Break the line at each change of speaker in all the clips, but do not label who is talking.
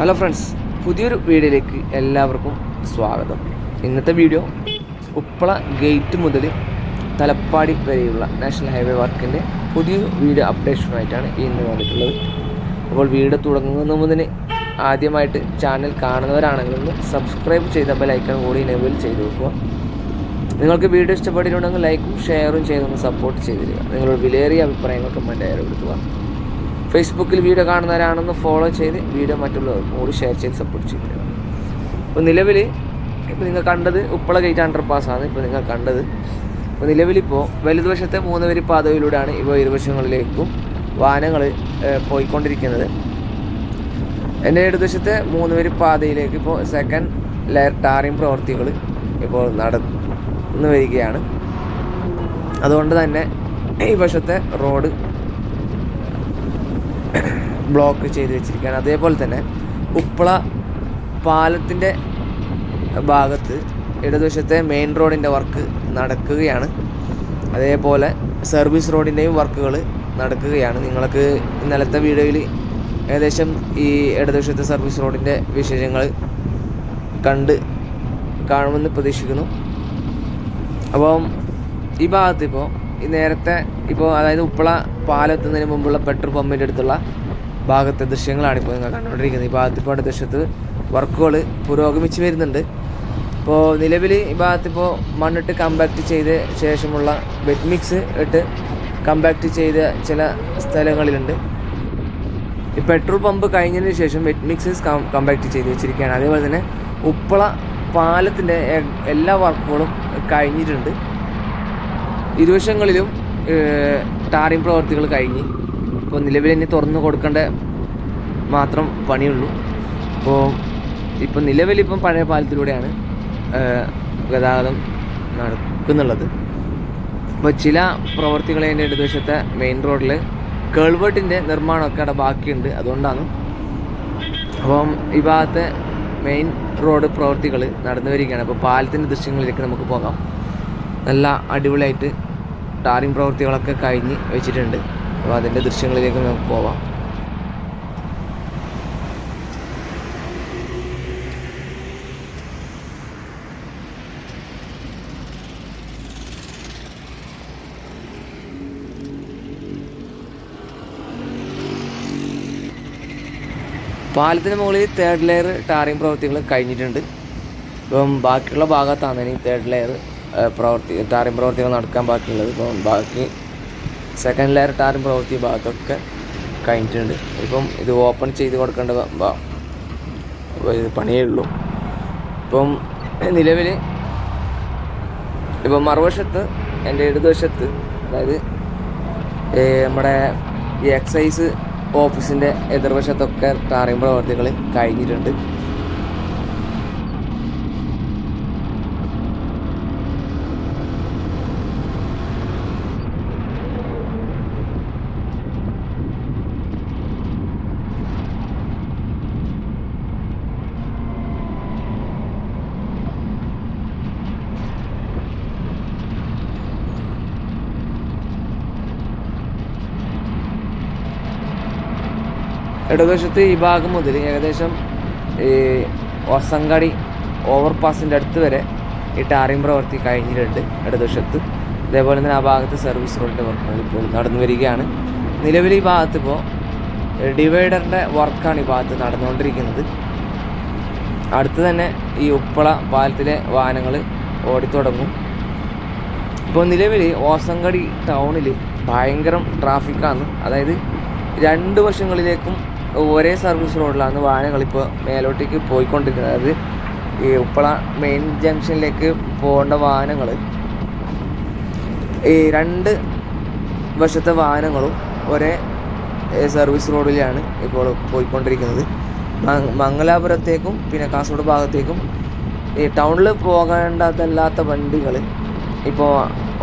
Hello friends പുതിയൊരു വീഡിയോയിലേക്ക് എല്ലാവർക്കും സ്വാഗതം. ഇന്നത്തെ വീഡിയോ ഉപ്പള ഗേറ്റ് മുതൽ തലപ്പാടി വരെയുള്ള നാഷണൽ ഹൈവേ വർക്കിന്റെ പുതിയൊരു വീഡിയോ അപ്ഡേഷനുമായിട്ടാണ് ഇന്ന് വന്നിട്ടുള്ളത്. അപ്പോൾ വീഡിയോ തുടങ്ങുന്ന മുതൽ ആദ്യമായിട്ട് ചാനൽ കാണുന്നവരാണെങ്കിൽ ഒന്ന് സബ്സ്ക്രൈബ് ചെയ്ത ബെലൈക്കൺ കൂടി ഇനേബിൾ ചെയ്ത് വെക്കുക. നിങ്ങൾക്ക് വീഡിയോ ഇഷ്ടപ്പെട്ടിട്ടുണ്ടെങ്കിൽ ലൈക്കും ഷെയറും ചെയ്തൊന്ന് സപ്പോർട്ട് ചെയ്തിരിക്കുക. നിങ്ങളുടെ വിലയേറിയ അഭിപ്രായങ്ങൾ കമന്റായി രേഖപ്പെടുത്തുക. ഫേസ്ബുക്കിൽ വീഡിയോ കാണുന്നവരാണെന്ന് ഫോളോ ചെയ്ത് വീഡിയോ മറ്റുള്ളവർ കൂടി ഷെയർ ചെയ്ത് സപ്പോർട്ട് ചെയ്യുക. ഇപ്പോൾ നിലവിൽ ഇപ്പോൾ നിങ്ങൾ കണ്ടത് ഉപ്പള ഗേറ്റ് അണ്ടർ പാസ്സാണ് ഇപ്പോൾ നിങ്ങൾ കണ്ടത്. ഇപ്പോൾ നിലവിലിപ്പോൾ വലതുവശത്തെ മൂന്ന് വരി പാതയിലൂടെയാണ് ഇപ്പോൾ ഇരുവശങ്ങളിലേക്കും വാഹനങ്ങൾ പോയിക്കൊണ്ടിരിക്കുന്നത്. എന്റെ ഇടതുവശത്തെ മൂന്ന് വരി പാതയിലേക്ക് ഇപ്പോൾ സെക്കൻഡ് ലെയർ ടാറിംഗ് പ്രവർത്തികൾ ഇപ്പോൾ നടന്നു വരികയാണ്. അതുകൊണ്ട് തന്നെ ഈ വശത്തെ റോഡ് ബ്ലോക്ക് ചെയ്ത് വെച്ചിരിക്കുകയാണ്. അതേപോലെ തന്നെ ഉപ്പള പാലത്തിന്റെ ഭാഗത്ത് ഇടതുവശത്തെ മെയിൻ റോഡിന്റെ വർക്ക് നടക്കുകയാണ്. അതേപോലെ സർവീസ് റോഡിന്റെയും വർക്കുകൾ നടക്കുകയാണ്. നിങ്ങൾക്ക് ഇന്നലത്തെ വീഡിയോയിൽ ഏകദേശം ഈ ഇടതുവശത്തെ സർവീസ് റോഡിന്റെ വിശേഷങ്ങൾ കണ്ട് കാണുമെന്ന് പ്രതീക്ഷിക്കുന്നു. അപ്പം ഈ ഭാഗത്ത് ഇപ്പോൾ ഈ നേരത്തെ ഇപ്പോൾ അതായത് ഉപ്പള പാലെത്തുന്നതിന് മുമ്പുള്ള പെട്രോൾ പമ്പിന്റെ അടുത്തുള്ള ഭാഗത്തെ ദൃശ്യങ്ങളാണ് ഇപ്പോൾ നിങ്ങൾ കണ്ടുകൊണ്ടിരിക്കുന്നത്. ഈ ഭാഗത്ത് ഇപ്പോൾ ദൃശ്യത്ത് വർക്കുകൾ പുരോഗമിച്ച് വരുന്നുണ്ട്. ഇപ്പോൾ നിലവിൽ ഈ ഭാഗത്തിപ്പോൾ മണ്ണിട്ട് കമ്പാക്ട് ചെയ്ത ശേഷമുള്ള വെറ്റ് മിക്സ് ഇട്ട് കമ്പാക്ട് ചെയ്ത ചില സ്ഥലങ്ങളിലുണ്ട്. ഈ പെട്രോൾ പമ്പ് കഴിഞ്ഞതിന് ശേഷം വെറ്റ് മിക്സ് കമ്പാക്ട് ചെയ്ത് വെച്ചിരിക്കുകയാണ്. അതേപോലെ തന്നെ ഉപ്പള പാലത്തിന്റെ എല്ലാ വർക്കുകളും കഴിഞ്ഞിട്ടുണ്ട്. ഇരുവശങ്ങളിലും ടാറിംഗ് പ്രവർത്തികൾ കഴിഞ്ഞ് ഇപ്പോൾ നിലവിൽ ഇനി തുറന്നു കൊടുക്കേണ്ട മാത്രം പണിയുള്ളൂ. ഇപ്പോൾ ഇപ്പം നിലവിലിപ്പം പഴയ പാലത്തിലൂടെയാണ് ഗതാഗതം നടക്കുന്നുള്ളത്. അപ്പോൾ ചില പ്രവർത്തികൾ അതിന്റെ ഇടതുവശത്തെ മെയിൻ റോഡിൽ കേൾവേട്ടിന്റെ നിർമ്മാണമൊക്കെ അവിടെ ബാക്കിയുണ്ട് അതുകൊണ്ടാണ്. അപ്പം ഈ ഭാഗത്തെ മെയിൻ റോഡ് പ്രവർത്തികൾ നടന്നു വരികയാണ് അപ്പോൾ പാലത്തിന്റെ ദൃശ്യങ്ങളിലേക്ക് നമുക്ക് പോകാം. നല്ല അടിപൊളിയായിട്ട് ടാറിംഗ് പ്രവൃത്തികളൊക്കെ കഴിഞ്ഞ് വെച്ചിട്ടുണ്ട്. അപ്പോൾ അതിന്റെ ദൃശ്യങ്ങളിലേക്ക് നമുക്ക് പോവാം. പാലത്തിന് മുകളിൽ തേർഡ് ലെയർ ടാറിങ് പ്രവൃത്തികൾ കഴിഞ്ഞിട്ടുണ്ട്. ഇപ്പം ബാക്കിയുള്ള ഭാഗത്താണ് ഇനി തേർഡ് ലെയർ പ്രവർത്തി ടാറിംഗ് പ്രവർത്തികൾ നടക്കാൻ ബാക്കിയുള്ളത്. ഇപ്പം ബാക്കി സെക്കൻഡ് ലെയർ ടാറിംഗ് പ്രവൃത്തി ഭാഗത്തൊക്കെ കഴിഞ്ഞിട്ടുണ്ട്. ഇപ്പം ഇത് ഓപ്പൺ ചെയ്ത് കൊടുക്കേണ്ട പണിയേ ഉള്ളൂ. ഇപ്പം നിലവിൽ ഇപ്പം മറുവശത്ത് എന്റെ ഇടതുവശത്ത് അതായത് നമ്മുടെ ഈ എക്സൈസ് ഓഫീസിന്റെ എതിർവശത്തൊക്കെ ടാറിംഗ് പ്രവർത്തികൾ കഴിഞ്ഞിട്ടുണ്ട്. ഇടതുവശത്ത് ഈ ഭാഗം മുതൽ ഏകദേശം ഈ ഒസങ്കടി ഓവർപാസിന്റെ അടുത്ത് വരെ ഈ ടാറിംഗ് പ്രവർത്തി കഴിഞ്ഞിട്ടുണ്ട് ഇടതുവശത്ത്. അതേപോലെ തന്നെ ആ ഭാഗത്ത് സർവീസ് റോഡിന്റെ വർക്കുകൾ ഇപ്പോൾ നടന്നു വരികയാണ്. നിലവിൽ ഈ ഭാഗത്ത് ഇപ്പോൾ ഡിവൈഡറിന്റെ വർക്കാണ് ഈ ഭാഗത്ത് നടന്നുകൊണ്ടിരിക്കുന്നത്. അടുത്ത് തന്നെ ഈ ഉപ്പള പാലത്തിലെ വാഹനങ്ങൾ ഓടിത്തുടങ്ങും. ഇപ്പോൾ നിലവിൽ ഓസങ്കടി ടൗണിൽ ഭയങ്കരം ട്രാഫിക്കാണ് അതായത് രണ്ട് വശങ്ങളിലേക്കും ഒരേ സർവീസ് റോഡിലാണ് വാഹനങ്ങളിപ്പോൾ മേലോട്ടേക്ക് പോയിക്കൊണ്ടിരിക്കുന്നത്. ഈ ഉപ്പള മെയിൻ ജംഗ്ഷനിലേക്ക് പോകേണ്ട വാഹനങ്ങൾ ഈ രണ്ട് വശത്തെ വാഹനങ്ങളും ഒരേ സർവീസ് റോഡിലാണ് ഇപ്പോൾ പോയിക്കൊണ്ടിരിക്കുന്നത്. മംഗലാപുരത്തേക്കും പിന്നെ കാസർഗോഡ് ഭാഗത്തേക്കും ഈ ടൗണിൽ പോകേണ്ടതല്ലാത്ത വണ്ടികൾ ഇപ്പോൾ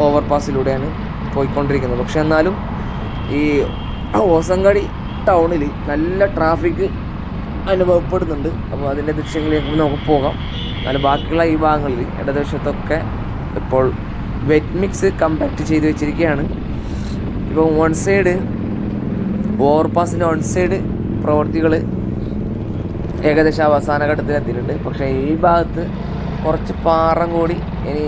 ഓവർപാസിലൂടെയാണ് പോയിക്കൊണ്ടിരിക്കുന്നത്. പക്ഷെ എന്നാലും ഈ ഓസങ്കടി ടൗണിൽ നല്ല ട്രാഫിക് അനുഭവപ്പെടുന്നുണ്ട്. അപ്പോൾ അതിന്റെ ദൃശ്യങ്ങളിലേക്ക് നമുക്ക് പോകാം. എന്നാലും ബാക്കിയുള്ള ഈ ഭാഗങ്ങളിൽ ഇടതുവശത്തൊക്കെ ഇപ്പോൾ വെറ്റ് മിക്സ് കമ്പാക്ട് ചെയ്ത് വെച്ചിരിക്കുകയാണ്. ഇപ്പോൾ വൺ സൈഡ് ഓവർപാസിന്റെ വൺ സൈഡ് പ്രവൃത്തികൾ ഏകദേശം അവസാന ഘട്ടത്തിൽ എത്തിയിട്ടുണ്ട്. പക്ഷേ ഈ ഭാഗത്ത് കുറച്ച് പാറം കൂടി ഇനി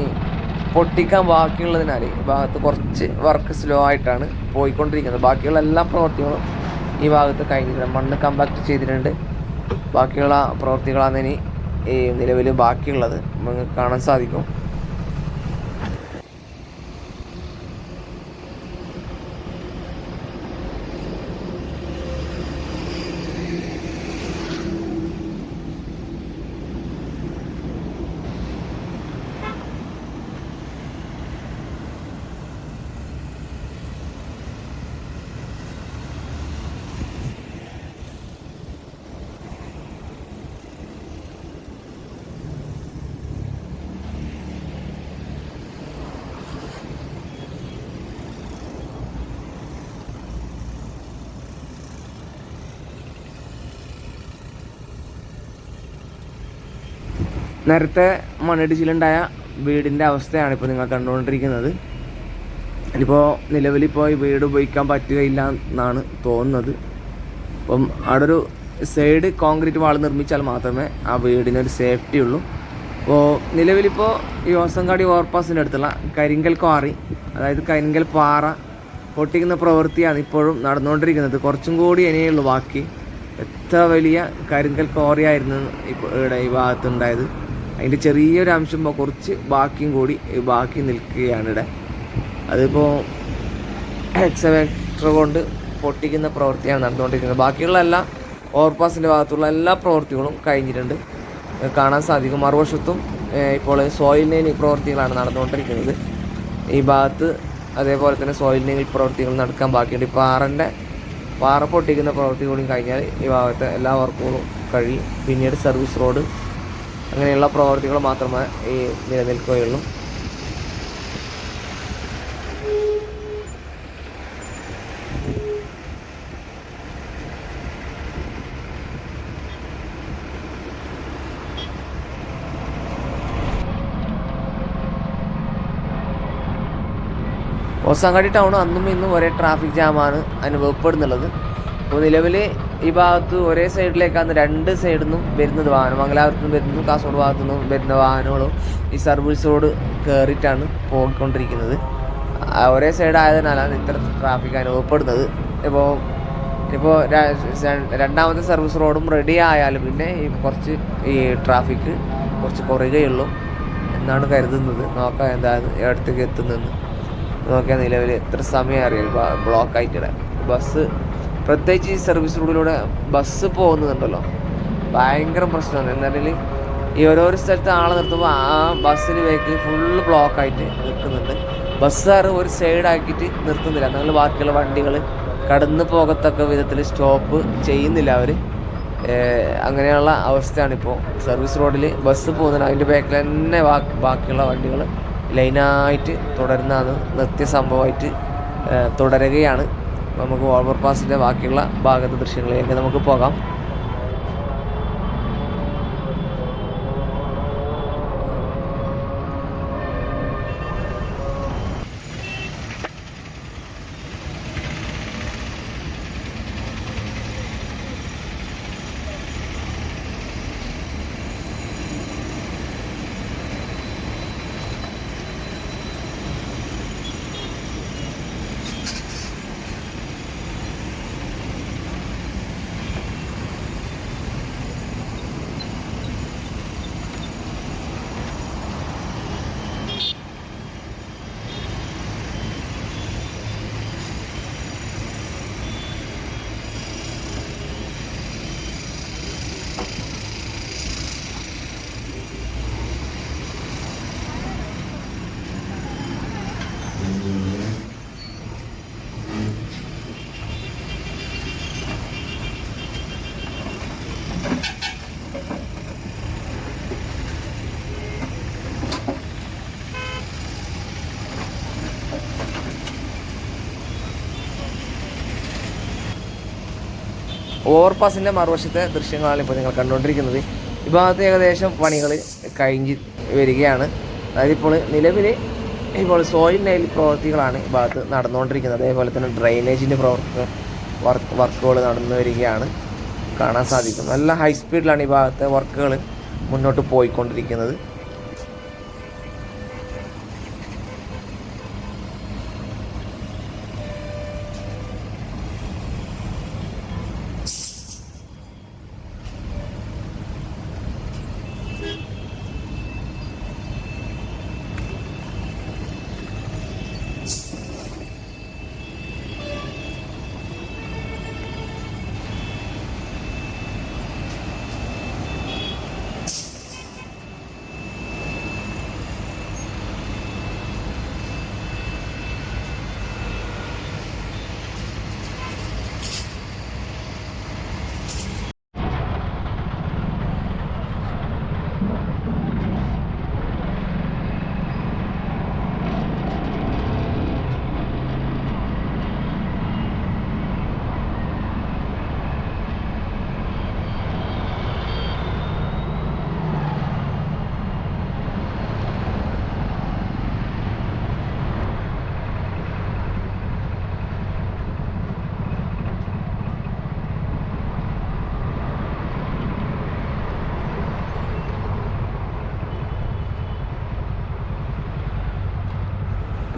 പൊട്ടിക്കാൻ ബാക്കിയുള്ളതിനാൽ ഭാഗത്ത് കുറച്ച് വർക്ക് സ്ലോ ആയിട്ടാണ് പോയിക്കൊണ്ടിരിക്കുന്നത്. ബാക്കിയുള്ള എല്ലാ പ്രവൃത്തികളും ഈ ഭാഗത്ത് കഴിഞ്ഞിട്ടുണ്ട് മണ്ണ് കമ്പാക്ട് ചെയ്തിട്ടുണ്ട്. ബാക്കിയുള്ള പ്രവൃത്തികളാണ് ഇനി ഈ നിലവിൽ ബാക്കിയുള്ളത്. നിങ്ങൾക്ക് കാണാൻ സാധിക്കും. നേരത്തെ മണ്ണിടിച്ചിലുണ്ടായ വീടിന്റെ അവസ്ഥയാണ് ഇപ്പോൾ നിങ്ങൾ കണ്ടുകൊണ്ടിരിക്കുന്നത്. ഇനിയിപ്പോൾ നിലവിലിപ്പോൾ ഈ വീട് ഉപയോഗിക്കാൻ പറ്റുകയില്ല എന്നാണ് തോന്നുന്നത്. അപ്പം അവിടെ ഒരു സൈഡ് കോൺക്രീറ്റ് വാൾ നിർമ്മിച്ചാൽ മാത്രമേ ആ വീടിനൊരു സേഫ്റ്റി ഉള്ളൂ. അപ്പോൾ നിലവിലിപ്പോൾ ഈ ഓസങ്കാടി ഓവർപാസിന്റെ അടുത്തുള്ള കരിങ്കൽ ക്വാറി അതായത് കരിങ്കൽ പാറ പൊട്ടിക്കുന്ന പ്രവൃത്തിയാണ് ഇപ്പോഴും നടന്നുകൊണ്ടിരിക്കുന്നത്. കുറച്ചും കൂടി ഇനിയുള്ളൂ ബാക്കി. എത്ര വലിയ കരിങ്കൽ ക്വാറിയായിരുന്നു ഇപ്പോൾ ഇവിടെ ഈ ഭാഗത്തുണ്ടായത്. അതിന്റെ ചെറിയൊരു അംശം ഇപ്പോൾ കുറച്ച് ബാക്കിയും കൂടി ബാക്കി നിൽക്കുകയാണ് ഇവിടെ. അതിപ്പോൾ എക്സവേറ്റർ കൊണ്ട് പൊട്ടിക്കുന്ന പ്രവൃത്തിയാണ് നടന്നുകൊണ്ടിരിക്കുന്നത്. ബാക്കിയുള്ള എല്ലാ ഓവർപാസിന്റെ ഭാഗത്തുള്ള എല്ലാ പ്രവൃത്തികളും കഴിഞ്ഞിട്ടുണ്ട്. കാണാൻ സാധിക്കും. മറുവശത്തും ഇപ്പോൾ സോയിൽ നെയിലിംഗ് പ്രവൃത്തികളാണ് നടന്നുകൊണ്ടിരിക്കുന്നത്. ഈ ഭാഗത്ത് അതേപോലെ തന്നെ സോയിൽ നെയിലിംഗ് പ്രവൃത്തികൾ നടക്കാൻ ബാക്കിയുണ്ട്. ഈ പാറന്റെ പാറ പൊട്ടിക്കുന്ന പ്രവൃത്തി കൂടി കഴിഞ്ഞാൽ ഈ ഭാഗത്തെ എല്ലാ വർക്കുകളും കഴിയും. പിന്നീട് സർവീസ് റോഡ് അങ്ങനെയുള്ള പ്രവർത്തികൾ മാത്രമേ ഈ നിലനിൽക്കുകയുള്ളൂ. ഓസാങ്കാടി ടൗൺ അന്നും ഇന്നും ഒരേ ട്രാഫിക് ജാമാണ് അനുഭവപ്പെടുന്നുള്ളത്. അപ്പോൾ നിലവിൽ ഈ ഭാഗത്ത് ഒരേ സൈഡിലേക്കാണ് രണ്ട് സൈഡിൽ നിന്നും വരുന്നത് വാഹനം. മംഗലാപുരത്ത് നിന്നും വരുന്നു കാസർഗോഡ് ഭാഗത്തു നിന്നും വരുന്ന വാഹനങ്ങളും ഈ സർവീസ് റോഡ് കയറിയിട്ടാണ് പോയിക്കൊണ്ടിരിക്കുന്നത്. ഒരേ സൈഡ് ആയതിനാലാണ് ഇത്ര ട്രാഫിക് അനുഭവപ്പെടുന്നത്. ഇപ്പോൾ ഇപ്പോൾ രണ്ടാമത്തെ സർവീസ് റോഡും റെഡി ആയാലും പിന്നെ ഈ കുറച്ച് ഈ ട്രാഫിക് കുറച്ച് കുറയുകയുള്ളൂ എന്നാണ് കരുതുന്നത്. നോക്കാം എന്താണ് ഇടത്തേക്ക് എത്തുന്നതെന്ന്. നോക്കിയാൽ നിലവിൽ എത്ര സമയം അറിയാം. ബ്ലോക്ക് ആയിട്ടിടാൻ. ബസ് പ്രത്യേകിച്ച് ഈ സർവീസ് റോഡിലൂടെ ബസ് പോകുന്നുണ്ടല്ലോ. ഭയങ്കര പ്രശ്നമാണ്. എന്നാലും ഈ ഓരോരോ സ്ഥലത്ത് ആളെ നിർത്തുമ്പോൾ ആ ബസ്സിന് ബാക്കിൽ ഫുള്ള് ബ്ലോക്ക് ആയിട്ട് നിൽക്കുന്നുണ്ട്. ബസ്സുകാർ ഒരു സൈഡാക്കിയിട്ട് നിർത്തുന്നില്ല. എന്നാൽ ബാക്കിയുള്ള വണ്ടികൾ കടന്നു പോകത്തക്ക വിധത്തിൽ സ്റ്റോപ്പ് ചെയ്യുന്നില്ല അവർ അങ്ങനെയുള്ള അവസ്ഥയാണിപ്പോൾ സർവീസ് റോഡിൽ ബസ് പോകുന്നത് അതിന്റെ ബാക്കിൽ തന്നെ ബാക്കിയുള്ള വണ്ടികൾ ലൈനായിട്ട് തുടരുന്നതാണ്. നിർത്തിയ സംഭവമായിട്ട് തുടരുകയാണ്. നമുക്ക് ഓവർപാസിന്റെ ബാക്കിയുള്ള ഭാഗത്തെ ദൃശ്യങ്ങളിലേക്ക് നമുക്ക് പോകാം. ഓവർപാസിന്റെ മറുവശത്തെ ദൃശ്യങ്ങളാണ് ഇപ്പോൾ നിങ്ങൾ കണ്ടുകൊണ്ടിരിക്കുന്നത്. ഈ ഭാഗത്ത് ഏകദേശം പണികൾ കഴിഞ്ഞ് വരികയാണ്. അതായത് ഇപ്പോൾ നിലവിൽ ഇപ്പോൾ സോയിൽ നെയിൽ പ്രവൃത്തികളാണ് ഈ ഭാഗത്ത് നടന്നുകൊണ്ടിരിക്കുന്നത്. അതേപോലെ തന്നെ ഡ്രൈനേജിന്റെ പ്രവർത്തനം വർക്ക് വർക്കുകൾ നടന്നു വരികയാണ്. കാണാൻ സാധിക്കും. നല്ല ഹൈ സ്പീഡിലാണ് ഈ ഭാഗത്തെ വർക്കുകൾ മുന്നോട്ട് പോയിക്കൊണ്ടിരിക്കുന്നത്.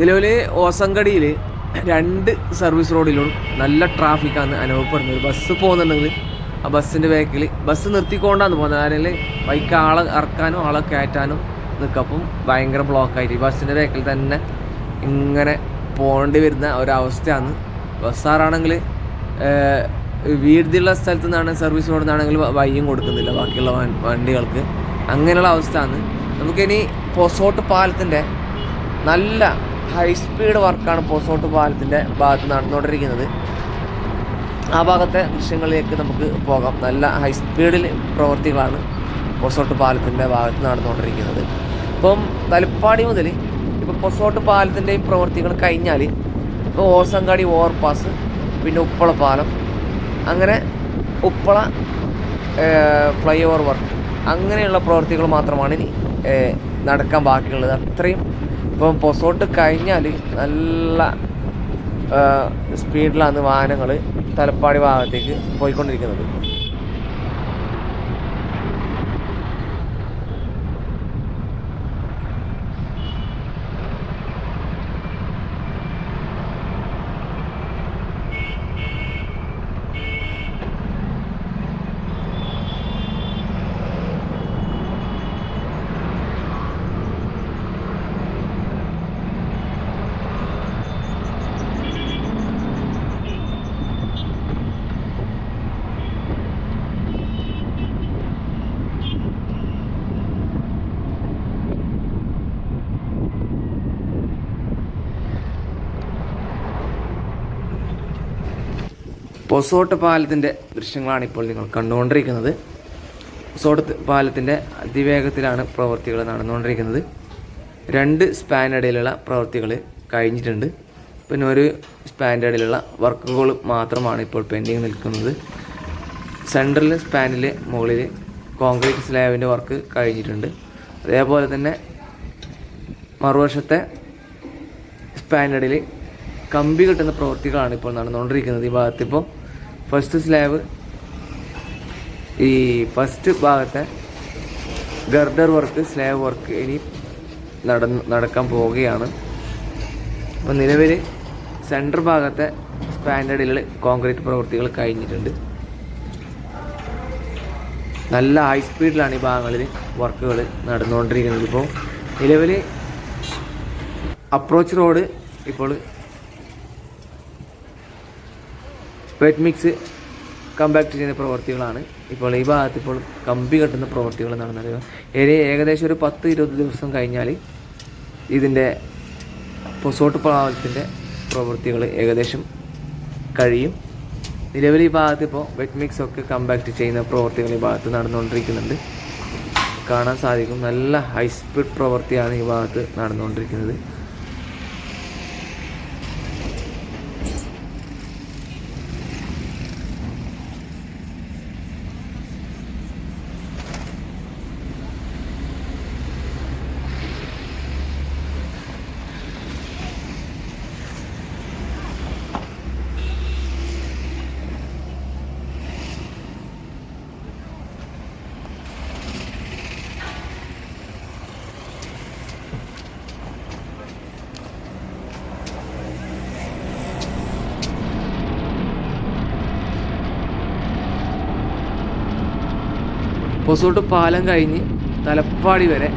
നിലവിൽ ഓസങ്കടിയിൽ രണ്ട് സർവീസ് റോഡിലും നല്ല ട്രാഫിക്കാണ് അനുഭവപ്പെടുന്നത്. ബസ് പോകുന്നുണ്ടെങ്കിൽ ആ ബസ്സിന്റെ ബാക്കിൽ ബസ് നിർത്തിക്കൊണ്ടാണ് പോകുന്നത്. അതായത് ബൈക്ക് ആളെ ഇറക്കാനും ആളെ കയറ്റാനും നിൽക്കും അപ്പം ഭയങ്കര ബ്ലോക്കായിട്ട് ബസ്സിന്റെ ബാക്കിൽ തന്നെ ഇങ്ങനെ പോകേണ്ടി വരുന്ന ഒരവസ്ഥയാണ്. ബസ്സാറാണെങ്കിൽ വീടുള്ള സ്ഥലത്തു നിന്നാണ് സർവീസ് റോഡിൽ നിന്നാണെങ്കിൽ വയ്യും കൊടുക്കുന്നില്ല ബാക്കിയുള്ള വണ്ടികൾക്ക്. അങ്ങനെയുള്ള അവസ്ഥയാണ്. നമുക്കിനി പൊസോട്ട് പാലത്തിന്റെ നല്ല ഹൈ സ്പീഡ് വർക്കാണ് പോസോട്ട് പാലത്തിന്റെ ഭാഗത്ത് നടന്നുകൊണ്ടിരിക്കുന്നത്. ആ ഭാഗത്തെ ദൃശ്യങ്ങളിലേക്ക് നമുക്ക് പോകാം. നല്ല ഹൈ സ്പീഡിൽ പ്രവൃത്തികളാണ് പൊസോട്ട് പാലത്തിന്റെ ഭാഗത്ത് നടന്നുകൊണ്ടിരിക്കുന്നത്. ഇപ്പം തലപ്പാടി മുതൽ ഇപ്പോൾ പൊസോട്ട് പാലത്തിന്റെയും പ്രവൃത്തികൾ കഴിഞ്ഞാൽ ഇപ്പോൾ ഓസങ്കാടി ഓവർപാസ് പിന്നെ ഉപ്പള പാലം അങ്ങനെ ഉപ്പള ഫ്ലൈ ഓവർ വർക്ക് അങ്ങനെയുള്ള പ്രവർത്തികൾ മാത്രമാണ് ഇനി നടക്കാൻ ബാക്കിയുള്ളത്. അത്രയും ഇപ്പം പൊസോട്ട് കഴിഞ്ഞാൽ നല്ല സ്പീഡിലാണ് വാഹനങ്ങൾ തലപ്പാടി ഭാഗത്തേക്ക് പോയിക്കൊണ്ടിരിക്കുന്നത്. പൊസോട്ട് പാലത്തിന്റെ ദൃശ്യങ്ങളാണ് ഇപ്പോൾ നിങ്ങൾ കണ്ടുകൊണ്ടിരിക്കുന്നത്. പൊസോട്ട് പാലത്തിന്റെ അതിവേഗത്തിലാണ് പ്രവൃത്തികൾ നടന്നുകൊണ്ടിരിക്കുന്നത്. രണ്ട് സ്പാനിടയിലുള്ള പ്രവൃത്തികൾ കഴിഞ്ഞിട്ടുണ്ട്. പിന്നെ ഒരു സ്പാനിന്റെ ഇടയിലുള്ള വർക്കുകൾ മാത്രമാണ് ഇപ്പോൾ പെൻഡിങ് നിൽക്കുന്നത്. സെൻട്രൽ സ്പാനിൽ മുകളിൽ കോൺക്രീറ്റ് സ്ലാബിന്റെ വർക്ക് കഴിഞ്ഞിട്ടുണ്ട്. അതേപോലെ തന്നെ മറുവശത്തെ സ്പാനിടയിൽ കമ്പി കിട്ടുന്ന പ്രവൃത്തികളാണ് ഇപ്പോൾ നടന്നുകൊണ്ടിരിക്കുന്നത് ഈ ഭാഗത്ത് ഇപ്പോൾ. First slab. ഈ ഫസ്റ്റ് ഭാഗത്തെ ഗർഡർ വർക്ക് സ്ലാബ് വർക്ക് ഇനി നടന്ന് നടക്കാൻ പോവുകയാണ്. അപ്പോൾ നിലവിൽ സെന്റർ ഭാഗത്തെ സ്പാൻഡേർഡിൽ കോൺക്രീറ്റ് പ്രവൃത്തികൾ കഴിഞ്ഞിട്ടുണ്ട്. നല്ല ഹൈ സ്പീഡിലാണ് ഈ ഭാഗങ്ങളിൽ വർക്കുകൾ നടന്നുകൊണ്ടിരിക്കുന്നത്. ഇപ്പോൾ നിലവിൽ അപ്രോച്ച് റോഡ് ഇപ്പോൾ വെറ്റ് മിക്സ് കമ്പാക്ട് ചെയ്യുന്ന പ്രവൃത്തികളാണ് ഇപ്പോൾ ഈ ഭാഗത്ത് ഇപ്പോൾ കമ്പി കെട്ടുന്ന പ്രവർത്തികൾ നടന്നത് ഏരിയ ഏകദേശം ഒരു പത്ത് ഇരുപത് ദിവസം കഴിഞ്ഞാൽ ഇതിന്റെ പൊസോട്ട് പാലത്തിന്റെ പ്രവൃത്തികൾ ഏകദേശം കഴിയും. നിലവിൽ ഈ ഭാഗത്ത് ഇപ്പോൾ വെറ്റ് മിക്സ് ഒക്കെ കമ്പാക്ട് ചെയ്യുന്ന പ്രവൃത്തികൾ ഈ ഭാഗത്ത് നടന്നുകൊണ്ടിരിക്കുന്നുണ്ട്. കാണാൻ സാധിക്കും. നല്ല ഹൈ സ്പീഡ് പ്രവൃത്തിയാണ് ഈ ഭാഗത്ത് നടന്നുകൊണ്ടിരിക്കുന്നത്. ഹൊസോട്ട് പാലം കഴിഞ്ഞ് തലപ്പാടി വരെ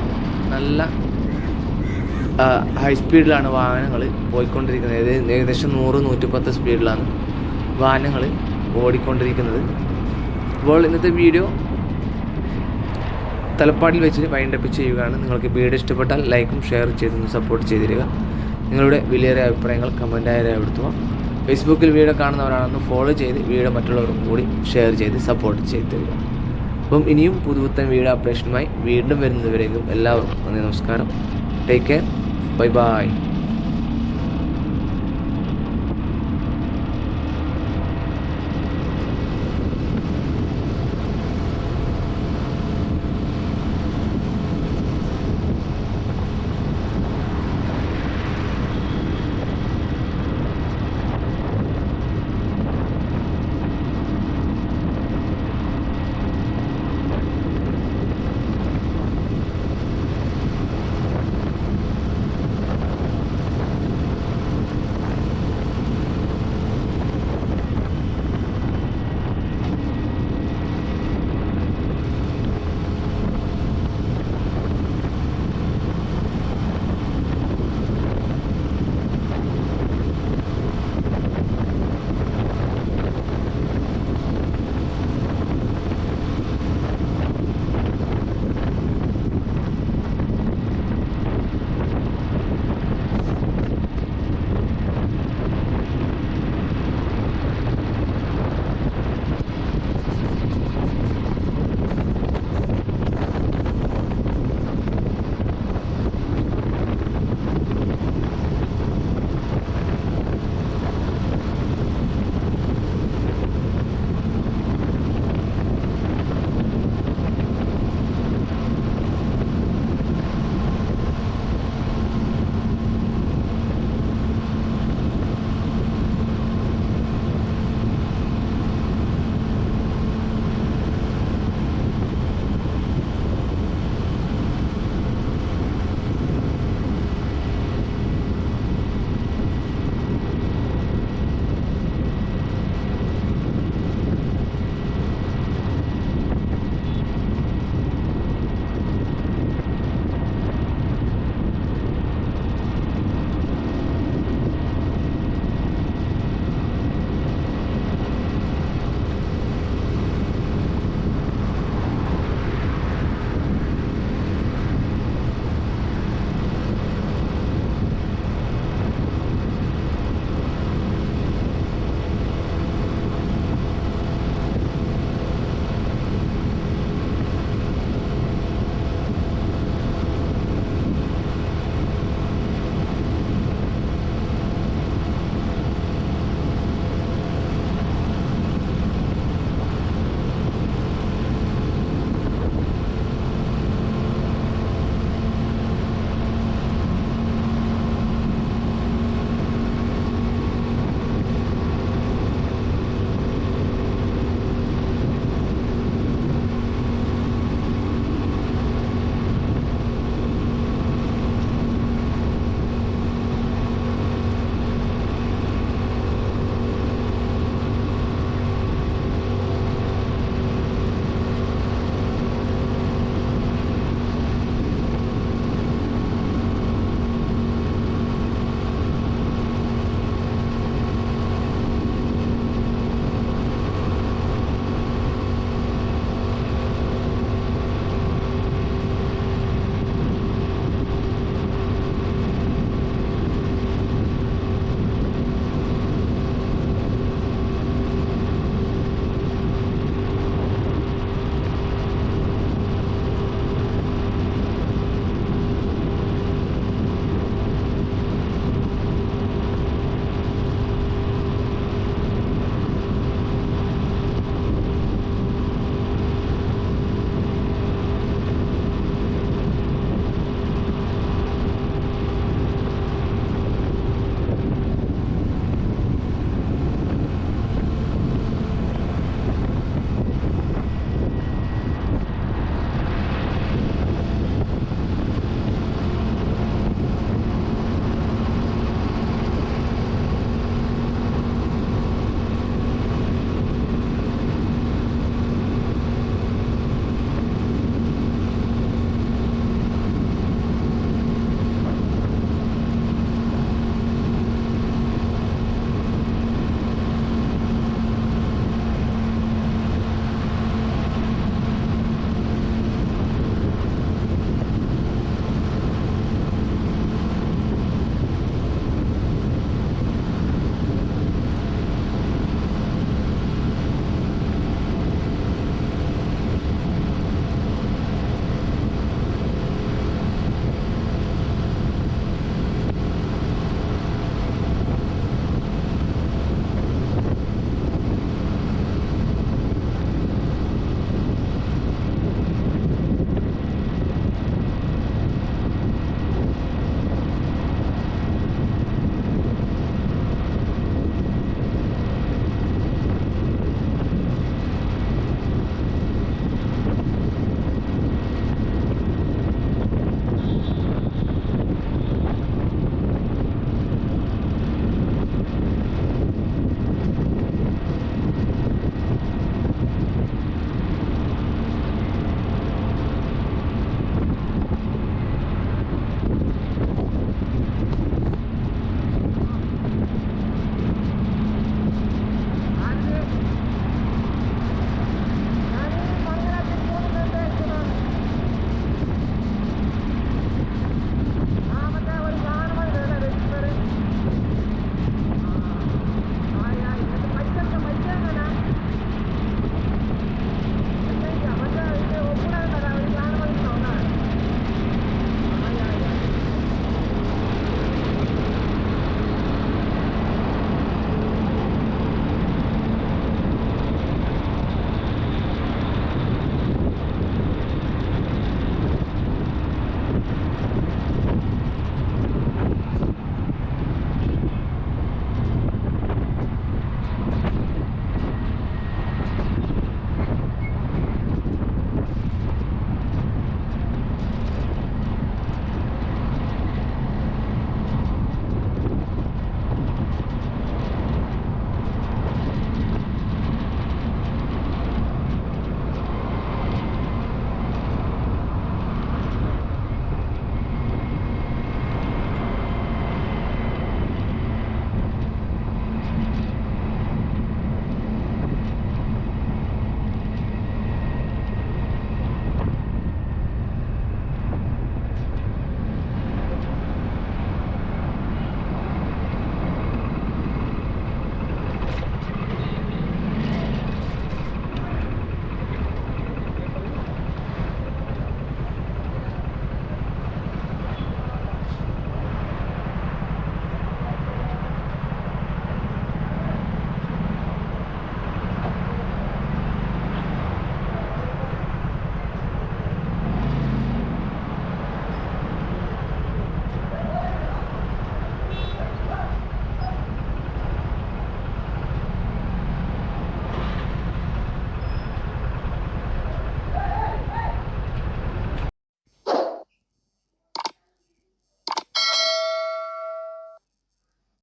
നല്ല ഹൈ സ്പീഡിലാണ് വാഹനങ്ങൾ പോയിക്കൊണ്ടിരിക്കുന്നത്. ഏകദേശം നൂറ് നൂറ്റിപ്പത്ത് സ്പീഡിലാണ് വാഹനങ്ങൾ ഓടിക്കൊണ്ടിരിക്കുന്നത്. അപ്പോൾ ഇന്നത്തെ വീഡിയോ തലപ്പാടിൽ വെച്ച് വൈൻഡപ്പ് ചെയ്യുകയാണ്. നിങ്ങൾക്ക് വീഡിയോ ഇഷ്ടപ്പെട്ടാൽ ലൈക്കും ഷെയർ ചെയ്തൊന്ന് സപ്പോർട്ട് ചെയ്തിരിക നിങ്ങളുടെ വിലയേറിയ അഭിപ്രായങ്ങൾ കമന്റായി രേഖപ്പെടുത്തുക. ഫേസ്ബുക്കിൽ വീഡിയോ കാണുന്നവരാണെന്ന് ഫോളോ ചെയ്ത് വീഡിയോ മറ്റുള്ളവർക്കും കൂടി ഷെയർ ചെയ്ത് സപ്പോർട്ട് ചെയ്ത് തരിക. അപ്പം ഇനിയും പുതുപുത്തൻ വീട് അപ്ഡേഷനുമായി വീണ്ടും വരുന്നവരേക്കും എല്ലാവർക്കും നന്ദി നമസ്കാരം. Take care bye bye